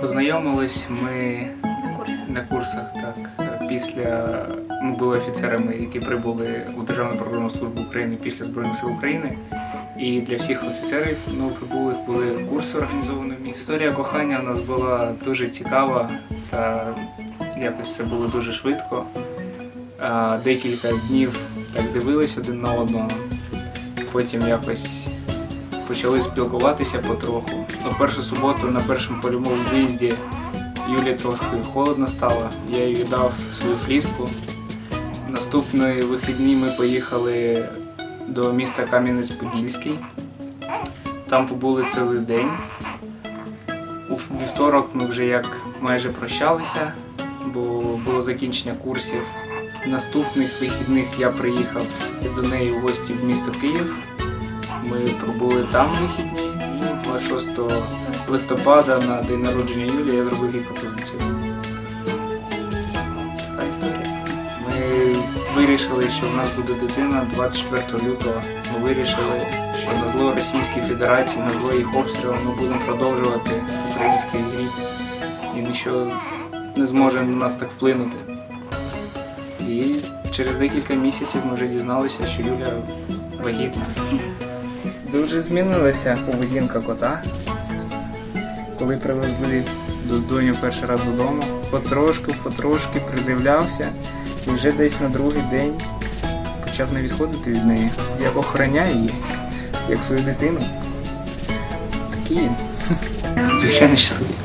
Познайомились ми На курсах. на курсах, так. Після ми були офіцерами, які прибули у Державну прикордонну службу України після Збройних сил України. І для всіх офіцерів новоприбулих були курси організовані. Історія кохання у нас була дуже цікава та якось все було дуже швидко. Декілька днів так дивились один на одного. Потім якось почали спілкуватися потроху. На першу суботу на першому польовому виїзді Юлі трохи холодно стало. Я їй дав свою фліску. Наступні вихідні ми поїхали до міста Кам'янець-Подільський. Там побули цілий день. У вівторок ми вже як майже прощалися, бо було закінчення курсів. Наступних вихідних я приїхав до неї в гості в місто Київ. Ми пробули там вихідні і 26 листопада на день народження Юлії я зробив їй пропозицію. Вирішили, що в нас буде дитина 24 лютого. Ми вирішили, що на зло Російській Федерації, на зло їх обстрілу ми будемо продовжувати український рік. І нічого не зможе на нас так вплинути. І через декілька місяців ми вже дізналися, що Юля вагітна. Дуже змінилася поведінка кота. Коли привезли до доню перший раз додому, потрошки, потрошки придивлявся і вже десь на другий день почав не відходити від неї. Я охороняю її, як свою дитину. Такі. Звичайно щасливий.